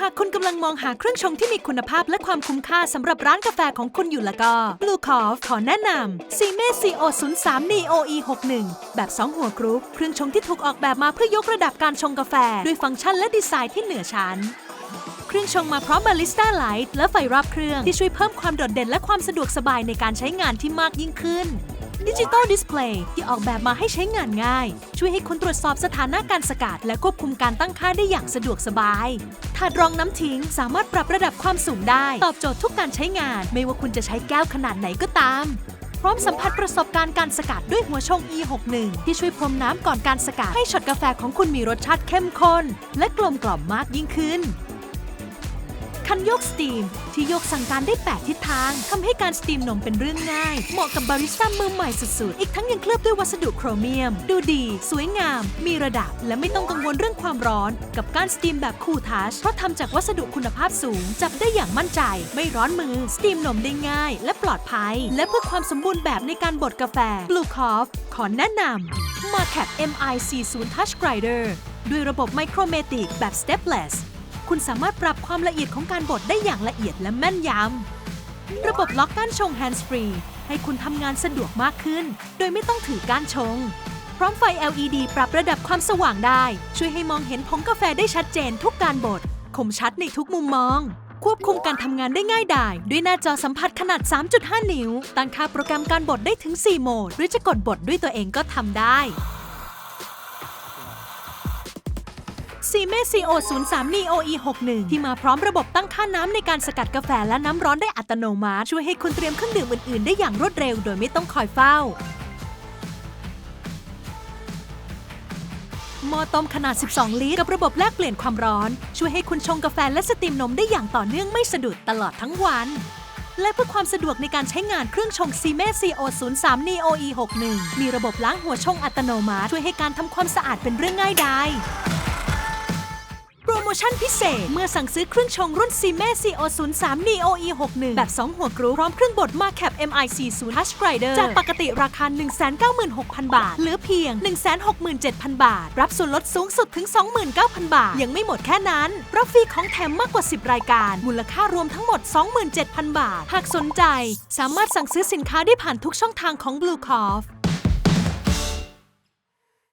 หากคุณกำลังมองหาเครื่องชงที่มีคุณภาพและความคุ้มค่าสำหรับร้านกาแฟของคุณอยู่แล้วก็ Blue c o f ขอแนะนำ c m e CO 0 3 Neo E 6 1แบบ 2 หัวกรุ๊ปเครื่องชงที่ถูกออกแบบมาเพื่อยกระดับการชงกาแฟ ด้วยฟังก์ชันและดีไซน์ที่เหนือชั้น เครื่องชงมาพร้อมบาริสต้าไลท์และไฟรอบเครื่องที่ช่วยเพิ่มความโดดเด่นและความสะดวกสบายในการใช้งานที่มากยิ่งขึ้น ดิจิตอลดิสเพลย์ที่ออกแบบมาให้ใช้งานง่าย ช่วยให้คุณตรวจสอบสถานะการสกัดและควบคุมการตั้งค่าได้อย่างสะดวกสบาย ถาดรองน้ำทิ้งสามารถปรับระดับความสูงได้ ตอบโจทย์ทุกการใช้งาน ไม่ว่าคุณจะใช้แก้วขนาดไหนก็ตาม พร้อมสัมผัสประสบการณ์การสกัดด้วยหัวชง E61 ที่ช่วยพรมน้ำก่อนการสกัดให้ช็อตกาแฟของคุณมีรสชาติเข้มข้นและกลมกล่อมมากยิ่งขึ้น คันโยกสตีม ที่โยกสั่งการได้ 8 ทิศทางทำให้การสตีมนมเป็นเรื่องง่าย เหมาะกับบาริสต้ามือใหม่สุดๆ อีกทั้งยังเคลือบด้วยวัสดุโครเมียม ดูดี สวยงาม มีระดับ และไม่ต้องกังวลเรื่องความร้อน กับการสตีมแบบคูลทัชเพราะทำจากวัสดุคุณภาพสูง จับได้อย่างมั่นใจ ไม่ร้อนมือ สตีมนมได้ง่าย และปลอดภัย และเพื่อความสมบูรณ์แบบในการบดกาแฟ Blue c o f ขอแนะนำ m a c a p MI40 Touch Grinder ด้วยระบบไมโครเมติกแบบ stepless คุณสามารถปรับความละเอียดของการบดได้อย่างละเอียดและแม่นยำ ระบบล็อกก้านชง hands free ให้คุณทำงานสะดวกมากขึ้น โดยไม่ต้องถือก้านชง พร้อมไฟ LED ปรับระดับความสว่างได้ ช่วยให้มองเห็นผงกาแฟได้ชัดเจนทุกการบด คมชัดในทุกมุมมอง ควบคุมการทำงานได้ง่ายดาย ด้วยหน้าจอสัมผัสขนาด 3.5 นิ้ว ตั้งค่าโปรแกรมการบดได้ถึง 4 โหมด หรือจะกดบดด้วยตัวเองก็ทำได้ ซีเมซีโอ03 Neo E 6 1ที่มาพร้อมระบบตั้งค่าน้ำในการสกัดกาแฟและน้ำร้อนได้อัตโนมัติ ช่วยให้คุณเตรียมเครื่องดื่มอื่นๆ ได้อย่างรวดเร็วโดยไม่ต้องคอยเฝ้าหม้อต้มขนาด 12 ลิตร กับระบบแลกเปลี่ยนความร้อน ช่วยให้คุณชงกาแฟและสตรีมนมได้อย่างต่อเนื่องไม่สะดุดตลอดทั้งวัน และเพื่อความสะดวกในการใช้งานเครื่องชงซีเม CO 0 3 Neo E 6 1มีระบบล้างหัวชงอัตโนมัติ ช่วยให้การทำความสะอาดเป็นเรื่องง่ายดาย ชั่นพิเศษ เมื่อสั่งซื้อเครื่องชงรุ่น c m e CO 0 3 Neo E 6 1 แบบ 2 หัวกรูพร้อมเครื่องบด Macap MI 4 0 Touch Grinder จากปกติราคา 196,000 บาท เหลือเพียง 167,000 บาท รับส่วนลดสูงสุดถึง 29,000 บาท ยังไม่หมดแค่นั้น รับฟรีของแถมมากกว่า 10 รายการ มูลค่ารวมทั้งหมด 27,000 บาท หากสนใจ สามารถสั่งซื้อสินค้าได้ผ่านทุกช่องทางของ Blue c o f